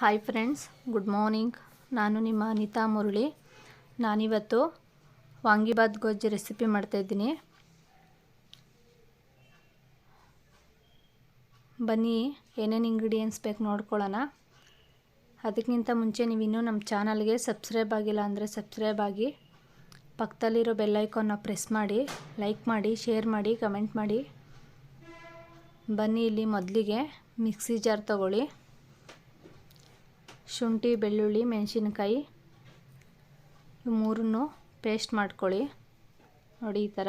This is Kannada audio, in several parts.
ಹಾಯ್ ಫ್ರೆಂಡ್ಸ್ ಗುಡ್ ಮಾರ್ನಿಂಗ್ ನಾನು ನಿಮ್ಮ ಅನಿತಾ ಮುರಳಿ. ನಾನಿವತ್ತು ವಾಂಗಿಬಾತ್ ಗೊಜ್ಜು ರೆಸಿಪಿ ಮಾಡ್ತಾಯಿದ್ದೀನಿ ಬನ್ನಿ, ಏನೇನು ಇಂಗ್ರೀಡಿಯೆಂಟ್ಸ್ ಬೇಕು ನೋಡ್ಕೊಳ್ಳೋಣ. ಅದಕ್ಕಿಂತ ಮುಂಚೆ ನೀವು ಇನ್ನೂ ನಮ್ಮ ಚಾನಲ್ಗೆ ಸಬ್ಸ್ಕ್ರೈಬ್ ಆಗಿಲ್ಲ ಅಂದರೆ ಸಬ್ಸ್ಕ್ರೈಬ್ ಆಗಿ, ಪಕ್ಕದಲ್ಲಿರೋ ಬೆಲ್ಲೈಕನ್ನ ಪ್ರೆಸ್ ಮಾಡಿ ಲೈಕ್ ಮಾಡಿ ಶೇರ್ ಮಾಡಿ ಕಮೆಂಟ್ ಮಾಡಿ. ಬನ್ನಿ ಇಲ್ಲಿ ಮೊದಲಿಗೆ ಮಿಕ್ಸಿ ಜಾರ್ ತಗೊಳ್ಳಿ. ಶುಂಠಿ, ಬೆಳ್ಳುಳ್ಳಿ, ಮೆಣಸಿನ್ಕಾಯಿ ಮೂರನ್ನು ಪೇಸ್ಟ್ ಮಾಡ್ಕೊಳ್ಳಿ. ನೋಡಿ ಈ ಥರ.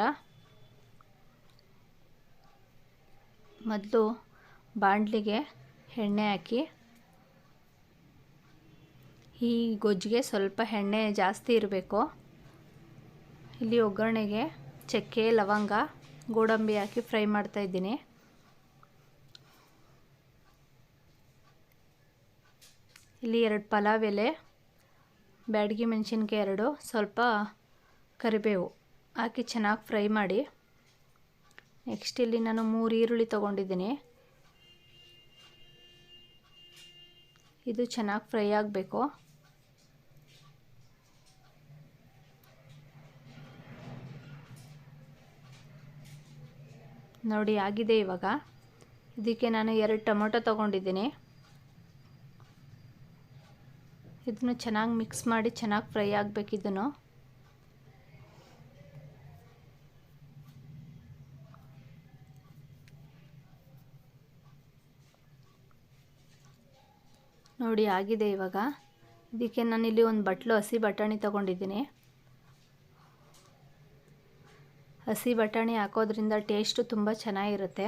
ಮೊದಲು ಬಾಣಲಿಗೆ ಎಣ್ಣೆ ಹಾಕಿ. ಈ ಗೊಜ್ಜಿಗೆ ಸ್ವಲ್ಪ ಎಣ್ಣೆ ಜಾಸ್ತಿ ಇರಬೇಕು. ಇಲ್ಲಿ ಒಗ್ಗರಣೆಗೆ ಚಕ್ಕೆ, ಲವಂಗ, ಗೋಡಂಬಿ ಹಾಕಿ ಫ್ರೈ ಮಾಡ್ತಾಯಿದ್ದೀನಿ ಇಲ್ಲಿ ಎರಡು ಪಲಾವ್ ಎಲೆ, ಬ್ಯಾಡಗಿ ಮೆಣಸಿನ್ಕಾಯಿ ಎರಡು, ಸ್ವಲ್ಪ ಕರಿಬೇವು ಹಾಕಿ ಚೆನ್ನಾಗಿ ಫ್ರೈ ಮಾಡಿ. ನೆಕ್ಸ್ಟ್ ಇಲ್ಲಿ ನಾನು ಮೂರು ಈರುಳ್ಳಿ ತೊಗೊಂಡಿದ್ದೀನಿ. ಇದು ಚೆನ್ನಾಗಿ ಫ್ರೈ ಆಗಬೇಕು. ನೋಡಿ, ಆಗಿದೆ ಇವಾಗ. ಇದಕ್ಕೆ ನಾನು ಎರಡು ಟೊಮೊಟೊ ತೊಗೊಂಡಿದ್ದೀನಿ. ಇದನ್ನು ಚೆನ್ನಾಗಿ ಮಿಕ್ಸ್ ಮಾಡಿ ಚೆನ್ನಾಗಿ ಫ್ರೈ ಆಗಬೇಕು ಇದನ್ನು. ನೋಡಿ ಆಗಿದೆ ಇವಾಗ. ಇದಕ್ಕೆ ನಾನಿಲ್ಲಿ ಒಂದು ಬಟ್ಲು ಹಸಿ ಬಟಾಣಿ ತೊಗೊಂಡಿದ್ದೀನಿ. ಹಸಿ ಬಟಾಣಿ ಹಾಕೋದ್ರಿಂದ ಟೇಸ್ಟು ತುಂಬ ಚೆನ್ನಾಗಿರುತ್ತೆ.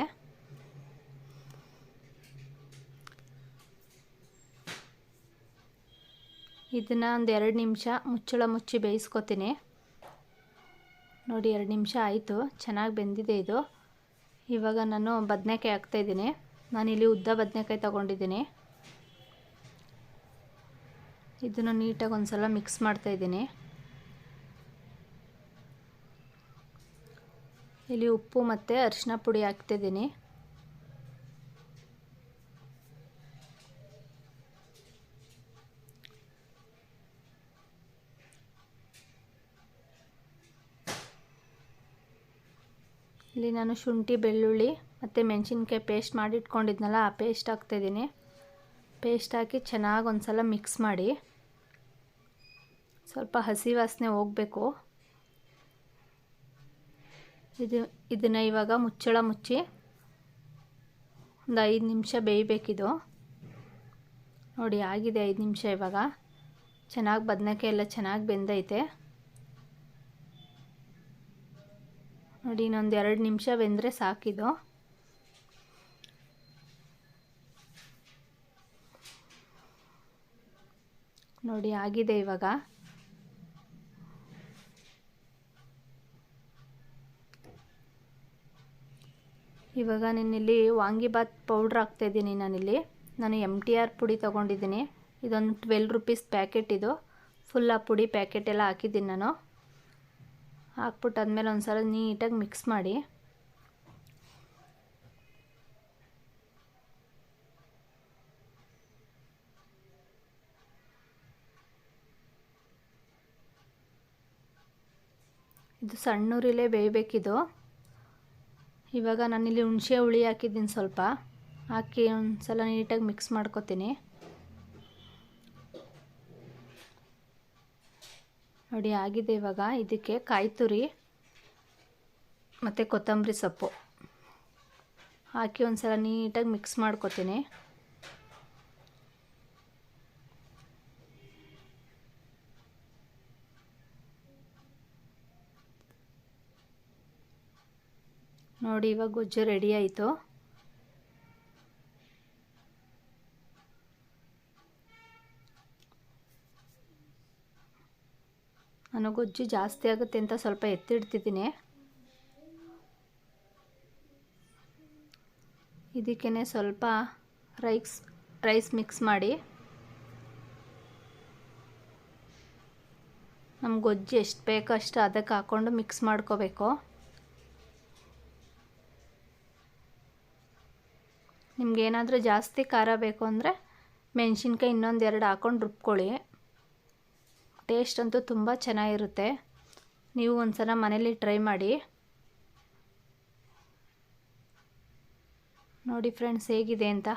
ಇದನ್ನು ಒಂದು ಎರಡು ನಿಮಿಷ ಮುಚ್ಚಳ ಮುಚ್ಚಿ ಬೇಯಿಸ್ಕೊತೀನಿ. ನೋಡಿ, ಎರಡು ನಿಮಿಷ ಆಯಿತು. ಚೆನ್ನಾಗಿ ಬೆಂದಿದೆ ಇದು. ಇವಾಗ ನಾನು ಬದನೆಕಾಯಿ ಹಾಕ್ತಾಯಿದ್ದೀನಿ. ನಾನಿಲ್ಲಿ ಉದ್ದ ಬದನೆಕಾಯಿ ತೊಗೊಂಡಿದ್ದೀನಿ. ಇದನ್ನು ನೀಟಾಗಿ ಒಂದು ಸಲ ಮಿಕ್ಸ್ ಮಾಡ್ತಾಯಿದ್ದೀನಿ. ಇಲ್ಲಿ ಉಪ್ಪು ಮತ್ತು ಅರಿಶಿನ ಪುಡಿ ಹಾಕ್ತಿದ್ದೀನಿ ಇಲ್ಲಿ ನಾನು ಶುಂಠಿ, ಬೆಳ್ಳುಳ್ಳಿ ಮತ್ತು ಮೆಣಸಿನ್ಕಾಯಿ ಪೇಸ್ಟ್ ಮಾಡಿ ಇಟ್ಕೊಂಡಿದ್ನಲ್ಲ, ಆ ಪೇಸ್ಟ್ ಹಾಕ್ತಾಯಿದ್ದೀನಿ ಪೇಸ್ಟ್ ಹಾಕಿ ಚೆನ್ನಾಗಿ ಒಂದು ಸಲ ಮಿಕ್ಸ್ ಮಾಡಿ. ಸ್ವಲ್ಪ ಹಸಿ ವಾಸನೆ ಹೋಗಬೇಕು. ಇದು, ಇದನ್ನು ಇವಾಗ ಮುಚ್ಚಳ ಮುಚ್ಚಿ ಒಂದು ಐದು ನಿಮಿಷ ಬೇಯಬೇಕಿದು. ನೋಡಿ, ಆಗಿದೆ ಐದು ನಿಮಿಷ ಇವಾಗ. ಚೆನ್ನಾಗಿ ಬದನೆಕಾಯಿ ಎಲ್ಲ ಚೆನ್ನಾಗಿ ಬೆಂದೈತೆ. ನೋಡಿ, ಇನ್ನೊಂದು ಎರಡು ನಿಮಿಷ ಬೆಂದರೆ ಸಾಕಿದು. ನೋಡಿ, ಆಗಿದೆ ಇವಾಗ. ಇವಾಗ ನಾನಿಲ್ಲಿ ವಾಂಗಿಬಾತ್ ಪೌಡ್ರ್ ಹಾಕ್ತಾಯಿದ್ದೀನಿ ನಾನಿಲ್ಲಿ ನಾನು ಎಂ ಟಿ ಆರ್ ಪುಡಿ ತೊಗೊಂಡಿದ್ದೀನಿ. ಇದೊಂದು ಟ್ವೆಲ್ ರುಪೀಸ್ ಪ್ಯಾಕೆಟ್ ಇದು. ಫುಲ್ ಆ ಪುಡಿ ಪ್ಯಾಕೆಟ್ ಎಲ್ಲ ಹಾಕಿದ್ದೀನಿ ನಾನು. ಹಾಕ್ಬಿಟ್ಟು ಆದಮೇಲೆ ಒಂದು ಸಲ ನೀಟಾಗಿ ಮಿಕ್ಸ್ ಮಾಡಿ. ಇದು ಸಣ್ಣೂರಿಲೇ ಬೇಯಬೇಕಿದು. ಇವಾಗ ನಾನಿಲ್ಲಿ ಹುಣಸೆ ಹುಳಿ ಹಾಕಿದ್ದೀನಿ ಸ್ವಲ್ಪ. ಹಾಕಿ ಒಂದು ಸಲ ನೀಟಾಗಿ ಮಿಕ್ಸ್ ಮಾಡ್ಕೊತೀನಿ. ನೋಡಿ, ಆಗಿದೆ ಇವಾಗ. ಇದಕ್ಕೆ ಕಾಯಿ ತುರಿ ಮತ್ತು ಕೊತ್ತಂಬರಿ ಸೊಪ್ಪು. ಹಾಕಿ ಒಂದು ಸಲ ನೀಟಾಗಿ ಮಿಕ್ಸ್ ಮಾಡ್ಕೊತೀನಿ. ನೋಡಿ, ಇವಾಗ ಗೊಜ್ಜು ರೆಡಿ ಆಯಿತು. ನಾನು ಗೊಜ್ಜು ಜಾಸ್ತಿ ಆಗುತ್ತೆ ಅಂತ ಸ್ವಲ್ಪ ಎತ್ತಿಡ್ತಿದ್ದೀನಿ. ಇದಕ್ಕೇ ಸ್ವಲ್ಪ ರೈಸ್ ರೈಸ್ ಮಿಕ್ಸ್ ಮಾಡಿ. ನಮ್ಮ ಗೊಜ್ಜು ಎಷ್ಟು ಬೇಕೋ ಅಷ್ಟು ಅದಕ್ಕೆ ಹಾಕ್ಕೊಂಡು ಮಿಕ್ಸ್ ಮಾಡ್ಕೋಬೇಕು. ನಿಮ್ಗೇನಾದರೂ ಜಾಸ್ತಿ ಖಾರ ಬೇಕು ಅಂದರೆ ಮೆಣಸಿನ್ಕಾಯಿ ಇನ್ನೊಂದು ಎರಡು ಹಾಕ್ಕೊಂಡು ರುಬ್ಕೊಳ್ಳಿ. ಟೇಸ್ಟ್ ಅಂತೂ ತುಂಬ ಚೆನ್ನಾಗಿರುತ್ತೆ. ನೀವು ಒಂದು ಸಲ ಮನೇಲಿ ಟ್ರೈ ಮಾಡಿ. ನೋಡಿ ಫ್ರೆಂಡ್ಸ್ ಹೇಗಿದೆ ಅಂತ.